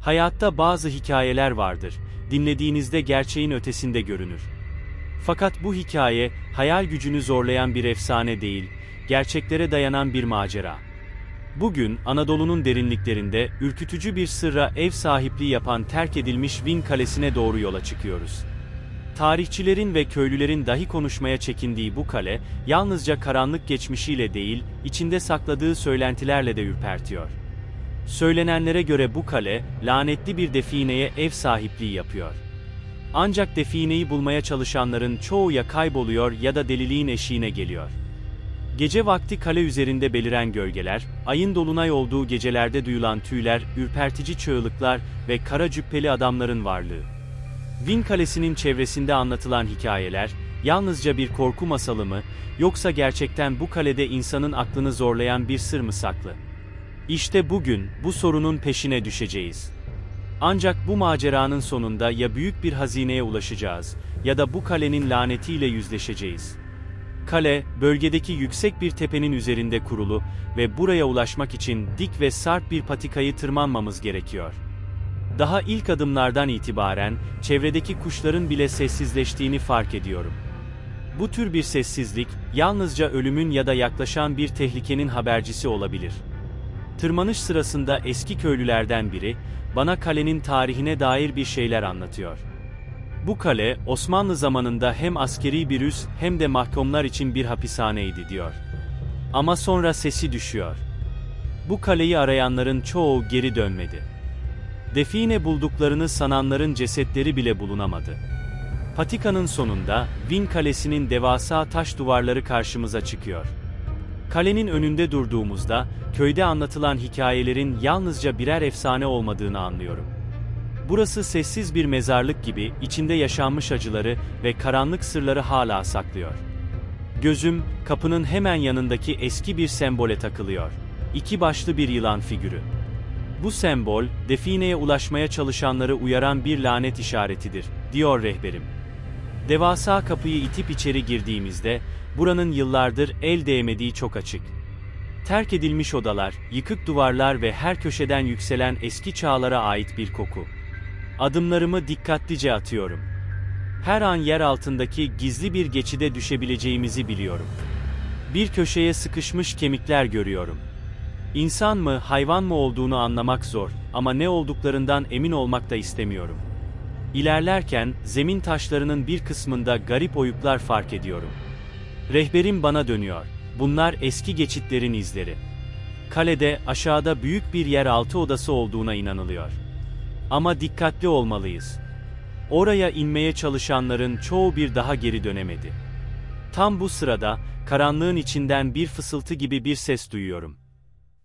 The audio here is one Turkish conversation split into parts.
Hayatta bazı hikayeler vardır. Dinlediğinizde gerçeğin ötesinde görünür. Fakat bu hikaye, hayal gücünü zorlayan bir efsane değil, gerçeklere dayanan bir macera. Bugün, Anadolu'nun derinliklerinde, ürkütücü bir sırra ev sahipliği yapan terk edilmiş Win Kalesi'ne doğru yola çıkıyoruz. Tarihçilerin ve köylülerin dahi konuşmaya çekindiği bu kale, yalnızca karanlık geçmişiyle değil, içinde sakladığı söylentilerle de ürpertiyor. Söylenenlere göre bu kale, lanetli bir defineye ev sahipliği yapıyor. Ancak defineyi bulmaya çalışanların çoğu ya kayboluyor ya da deliliğin eşiğine geliyor. Gece vakti kale üzerinde beliren gölgeler, ayın dolunay olduğu gecelerde duyulan tüyler, ürpertici çığlıklar ve kara cübbeli adamların varlığı. Win Kalesi'nin çevresinde anlatılan hikayeler, yalnızca bir korku masalı mı, yoksa gerçekten bu kalede insanın aklını zorlayan bir sır mı saklı? İşte bugün, bu sorunun peşine düşeceğiz. Ancak bu maceranın sonunda ya büyük bir hazineye ulaşacağız, ya da bu kalenin lanetiyle yüzleşeceğiz. Kale, bölgedeki yüksek bir tepenin üzerinde kurulu ve buraya ulaşmak için dik ve sarp bir patikayı tırmanmamız gerekiyor. Daha ilk adımlardan itibaren, çevredeki kuşların bile sessizleştiğini fark ediyorum. Bu tür bir sessizlik, yalnızca ölümün ya da yaklaşan bir tehlikenin habercisi olabilir. Tırmanış sırasında eski köylülerden biri, bana kalenin tarihine dair bir şeyler anlatıyor. Bu kale, Osmanlı zamanında hem askeri bir üs hem de mahkumlar için bir hapishaneydi diyor. Ama sonra sesi düşüyor. Bu kaleyi arayanların çoğu geri dönmedi. Define bulduklarını sananların cesetleri bile bulunamadı. Patikanın sonunda, Win Kalesi'nin devasa taş duvarları karşımıza çıkıyor. Kalenin önünde durduğumuzda, köyde anlatılan hikayelerin yalnızca birer efsane olmadığını anlıyorum. Burası sessiz bir mezarlık gibi, içinde yaşanmış acıları ve karanlık sırları hala saklıyor. Gözüm, kapının hemen yanındaki eski bir sembole takılıyor. İki başlı bir yılan figürü. Bu sembol, defineye ulaşmaya çalışanları uyaran bir lanet işaretidir, diyor rehberim. Devasa kapıyı itip içeri girdiğimizde, buranın yıllardır el değmediği çok açık. Terk edilmiş odalar, yıkık duvarlar ve her köşeden yükselen eski çağlara ait bir koku. Adımlarımı dikkatlice atıyorum. Her an yer altındaki gizli bir geçide düşebileceğimizi biliyorum. Bir köşeye sıkışmış kemikler görüyorum. İnsan mı, hayvan mı olduğunu anlamak zor ama ne olduklarından emin olmak da istemiyorum. İlerlerken zemin taşlarının bir kısmında garip oyuklar fark ediyorum. Rehberim bana dönüyor. Bunlar eski geçitlerin izleri. Kalede aşağıda büyük bir yeraltı odası olduğuna inanılıyor. Ama dikkatli olmalıyız. Oraya inmeye çalışanların çoğu bir daha geri dönemedi. Tam bu sırada karanlığın içinden bir fısıltı gibi bir ses duyuyorum.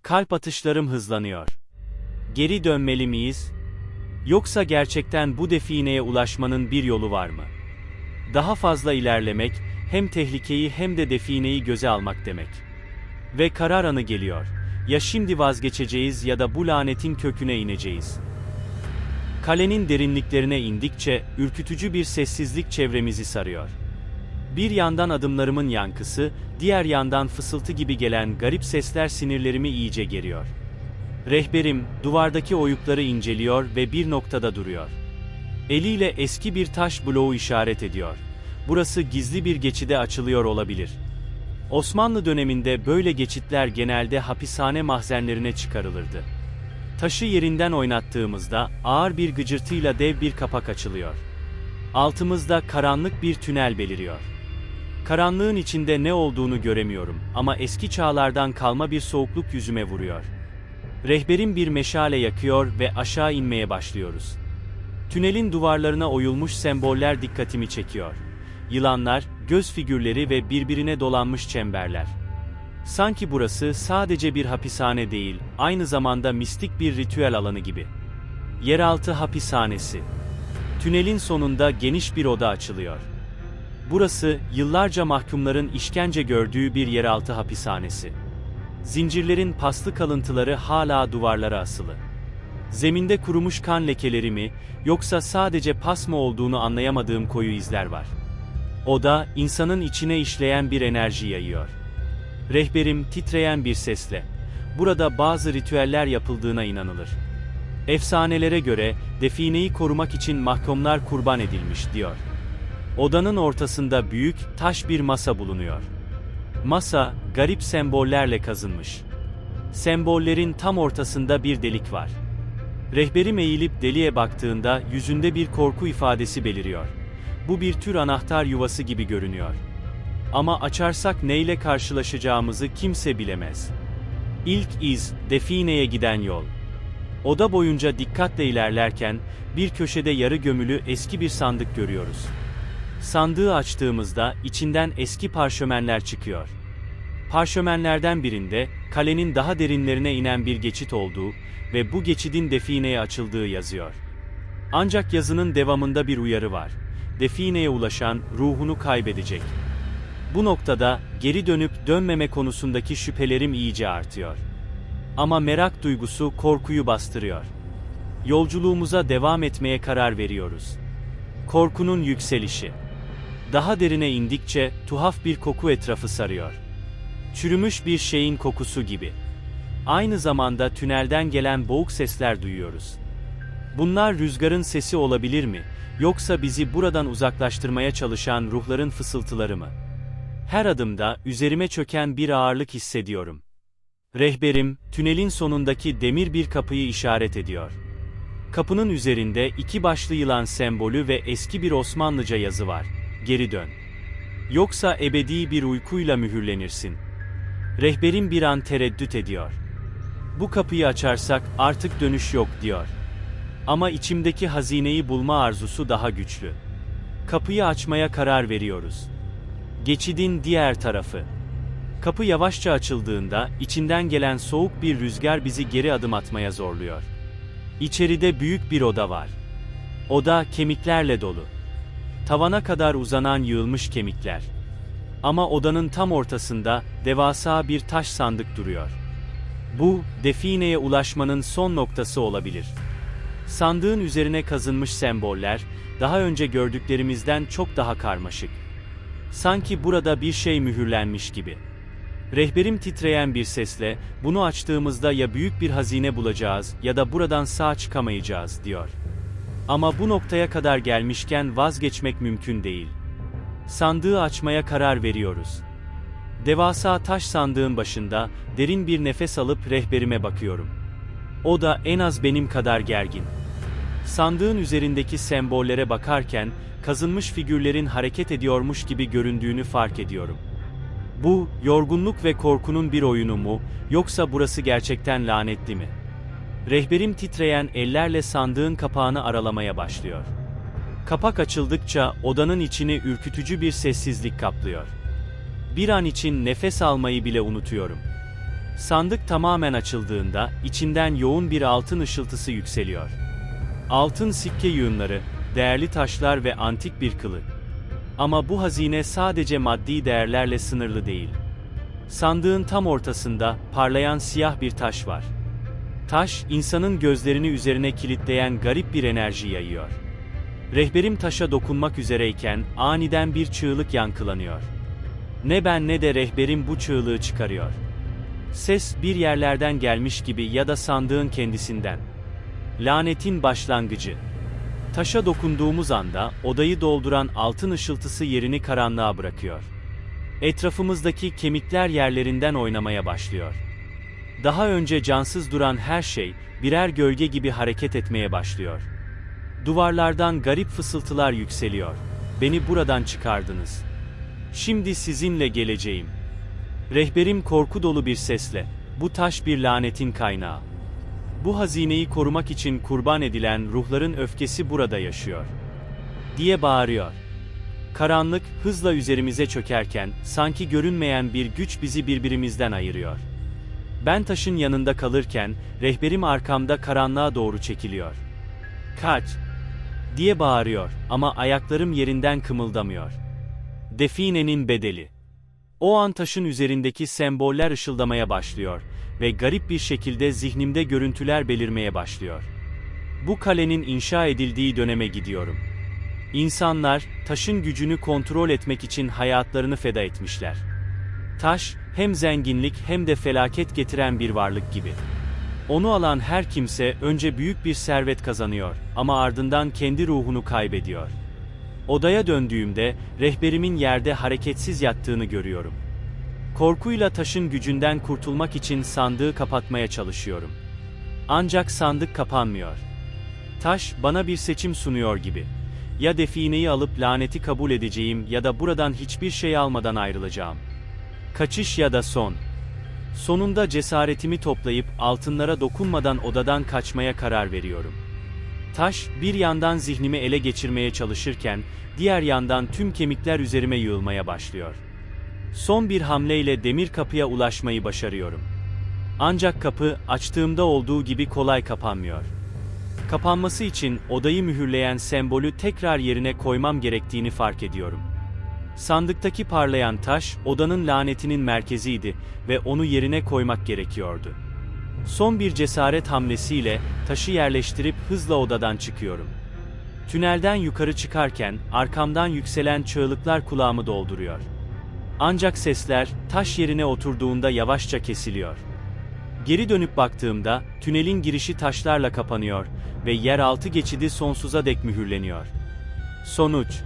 Kalp atışlarım hızlanıyor. Geri dönmeli miyiz? Yoksa gerçekten bu defineye ulaşmanın bir yolu var mı? Daha fazla ilerlemek, hem tehlikeyi hem de defineyi göze almak demek. Ve karar anı geliyor. Ya şimdi vazgeçeceğiz ya da bu lanetin köküne ineceğiz. Kalenin derinliklerine indikçe ürkütücü bir sessizlik çevremizi sarıyor. Bir yandan adımlarımın yankısı, diğer yandan fısıltı gibi gelen garip sesler sinirlerimi iyice geriyor. Rehberim, duvardaki oyukları inceliyor ve bir noktada duruyor. Eliyle eski bir taş bloğu işaret ediyor. Burası gizli bir geçide açılıyor olabilir. Osmanlı döneminde böyle geçitler genelde hapishane mahzenlerine çıkarılırdı. Taşı yerinden oynattığımızda ağır bir gıcırtıyla dev bir kapak açılıyor. Altımızda karanlık bir tünel beliriyor. Karanlığın içinde ne olduğunu göremiyorum ama eski çağlardan kalma bir soğukluk yüzüme vuruyor. Rehberim bir meşale yakıyor ve aşağı inmeye başlıyoruz. Tünelin duvarlarına oyulmuş semboller dikkatimi çekiyor. Yılanlar, göz figürleri ve birbirine dolanmış çemberler. Sanki burası sadece bir hapishane değil, aynı zamanda mistik bir ritüel alanı gibi. Yeraltı hapishanesi. Tünelin sonunda geniş bir oda açılıyor. Burası, yıllarca mahkumların işkence gördüğü bir yeraltı hapishanesi. Zincirlerin paslı kalıntıları hala duvarlara asılı. Zeminde kurumuş kan lekeleri mi, yoksa sadece pas mı olduğunu anlayamadığım koyu izler var. Oda, insanın içine işleyen bir enerji yayıyor. Rehberim titreyen bir sesle, burada bazı ritüeller yapıldığına inanılır. Efsanelere göre, defineyi korumak için mahkumlar kurban edilmiş diyor. Odanın ortasında büyük, taş bir masa bulunuyor. Masa, garip sembollerle kazınmış. Sembollerin tam ortasında bir delik var. Rehberim eğilip deliğe baktığında yüzünde bir korku ifadesi beliriyor. Bu bir tür anahtar yuvası gibi görünüyor. Ama açarsak neyle karşılaşacağımızı kimse bilemez. İlk iz, defineye giden yol. Oda boyunca dikkatle ilerlerken, bir köşede yarı gömülü eski bir sandık görüyoruz. Sandığı açtığımızda içinden eski parşömenler çıkıyor. Parşömenlerden birinde, kalenin daha derinlerine inen bir geçit olduğu ve bu geçidin defineye açıldığı yazıyor. Ancak yazının devamında bir uyarı var. Defineye ulaşan, ruhunu kaybedecek. Bu noktada, geri dönüp dönmeme konusundaki şüphelerim iyice artıyor. Ama merak duygusu korkuyu bastırıyor. Yolculuğumuza devam etmeye karar veriyoruz. Korkunun yükselişi. Daha derine indikçe tuhaf bir koku etrafı sarıyor. Çürümüş bir şeyin kokusu gibi. Aynı zamanda tünelden gelen boğuk sesler duyuyoruz. Bunlar rüzgarın sesi olabilir mi, yoksa bizi buradan uzaklaştırmaya çalışan ruhların fısıltıları mı? Her adımda üzerime çöken bir ağırlık hissediyorum. Rehberim, tünelin sonundaki demir bir kapıyı işaret ediyor. Kapının üzerinde iki başlı yılan sembolü ve eski bir Osmanlıca yazı var. Geri dön. Yoksa ebedi bir uykuyla mühürlenirsin. Rehberim bir an tereddüt ediyor. Bu kapıyı açarsak artık dönüş yok diyor. Ama içimdeki hazineyi bulma arzusu daha güçlü. Kapıyı açmaya karar veriyoruz. Geçidin diğer tarafı. Kapı yavaşça açıldığında içinden gelen soğuk bir rüzgar bizi geri adım atmaya zorluyor. İçeride büyük bir oda var. Oda kemiklerle dolu. Tavana kadar uzanan yığılmış kemikler. Ama odanın tam ortasında devasa bir taş sandık duruyor. Bu, defineye ulaşmanın son noktası olabilir. Sandığın üzerine kazınmış semboller, daha önce gördüklerimizden çok daha karmaşık. Sanki burada bir şey mühürlenmiş gibi. Rehberim titreyen bir sesle, bunu açtığımızda ya büyük bir hazine bulacağız ya da buradan sağ çıkamayacağız, diyor. Ama bu noktaya kadar gelmişken vazgeçmek mümkün değil. Sandığı açmaya karar veriyoruz. Devasa taş sandığın başında, derin bir nefes alıp rehberime bakıyorum. O da en az benim kadar gergin. Sandığın üzerindeki sembollere bakarken, kazınmış figürlerin hareket ediyormuş gibi göründüğünü fark ediyorum. Bu, yorgunluk ve korkunun bir oyunu mu, yoksa burası gerçekten lanetli mi? Rehberim titreyen ellerle sandığın kapağını aralamaya başlıyor. Kapak açıldıkça odanın içini ürkütücü bir sessizlik kaplıyor. Bir an için nefes almayı bile unutuyorum. Sandık tamamen açıldığında içinden yoğun bir altın ışıltısı yükseliyor. Altın sikke yığınları, değerli taşlar ve antik bir kılı. Ama bu hazine sadece maddi değerlerle sınırlı değil. Sandığın tam ortasında parlayan siyah bir taş var. Taş, insanın gözlerini üzerine kilitleyen garip bir enerji yayıyor. Rehberim taşa dokunmak üzereyken aniden bir çığlık yankılanıyor. Ne ben ne de rehberim bu çığlığı çıkarıyor. Ses bir yerlerden gelmiş gibi ya da sandığın kendisinden. Lanetin başlangıcı. Taşa dokunduğumuz anda odayı dolduran altın ışıltısı yerini karanlığa bırakıyor. Etrafımızdaki kemikler yerlerinden oynamaya başlıyor. Daha önce cansız duran her şey birer gölge gibi hareket etmeye başlıyor. Duvarlardan garip fısıltılar yükseliyor. Beni buradan çıkardınız. Şimdi sizinle geleceğim. Rehberim korku dolu bir sesle, bu taş bir lanetin kaynağı. Bu hazineyi korumak için kurban edilen ruhların öfkesi burada yaşıyor. Diye bağırıyor. Karanlık hızla üzerimize çökerken sanki görünmeyen bir güç bizi birbirimizden ayırıyor. Ben taşın yanında kalırken rehberim arkamda karanlığa doğru çekiliyor. Kaç! diye bağırıyor ama ayaklarım yerinden kımıldamıyor. Definenin bedeli. O an taşın üzerindeki semboller ışıldamaya başlıyor ve garip bir şekilde zihnimde görüntüler belirmeye başlıyor. Bu kalenin inşa edildiği döneme gidiyorum. İnsanlar, taşın gücünü kontrol etmek için hayatlarını feda etmişler. Taş, hem zenginlik hem de felaket getiren bir varlık gibi. Onu alan her kimse önce büyük bir servet kazanıyor ama ardından kendi ruhunu kaybediyor. Odaya döndüğümde rehberimin yerde hareketsiz yattığını görüyorum. Korkuyla taşın gücünden kurtulmak için sandığı kapatmaya çalışıyorum. Ancak sandık kapanmıyor. Taş bana bir seçim sunuyor gibi. Ya defineyi alıp laneti kabul edeceğim ya da buradan hiçbir şey almadan ayrılacağım. Kaçış ya da son. Sonunda cesaretimi toplayıp altınlara dokunmadan odadan kaçmaya karar veriyorum. Taş bir yandan zihnimi ele geçirmeye çalışırken diğer yandan tüm kemikler üzerime yığılmaya başlıyor. Son bir hamleyle demir kapıya ulaşmayı başarıyorum. Ancak kapı açtığımda olduğu gibi kolay kapanmıyor. Kapanması için odayı mühürleyen sembolü tekrar yerine koymam gerektiğini fark ediyorum. Sandıktaki parlayan taş odanın lanetinin merkeziydi ve onu yerine koymak gerekiyordu. Son bir cesaret hamlesiyle taşı yerleştirip hızla odadan çıkıyorum. Tünelden yukarı çıkarken arkamdan yükselen çığlıklar kulağımı dolduruyor. Ancak sesler taş yerine oturduğunda yavaşça kesiliyor. Geri dönüp baktığımda tünelin girişi taşlarla kapanıyor ve yeraltı geçidi sonsuza dek mühürleniyor. Sonuç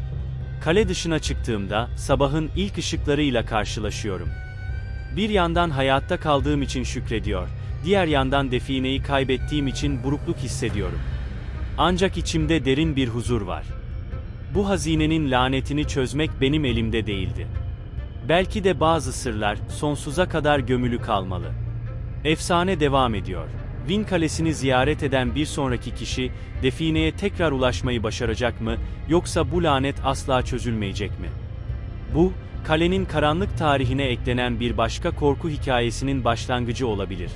Kale dışına çıktığımda sabahın ilk ışıklarıyla karşılaşıyorum. Bir yandan hayatta kaldığım için şükrediyor, diğer yandan defineyi kaybettiğim için burukluk hissediyorum. Ancak içimde derin bir huzur var. Bu hazinenin lanetini çözmek benim elimde değildi. Belki de bazı sırlar sonsuza kadar gömülü kalmalı. Efsane devam ediyor. Win Kalesi'ni ziyaret eden bir sonraki kişi, defineye tekrar ulaşmayı başaracak mı, yoksa bu lanet asla çözülmeyecek mi? Bu, kalenin karanlık tarihine eklenen bir başka korku hikayesinin başlangıcı olabilir.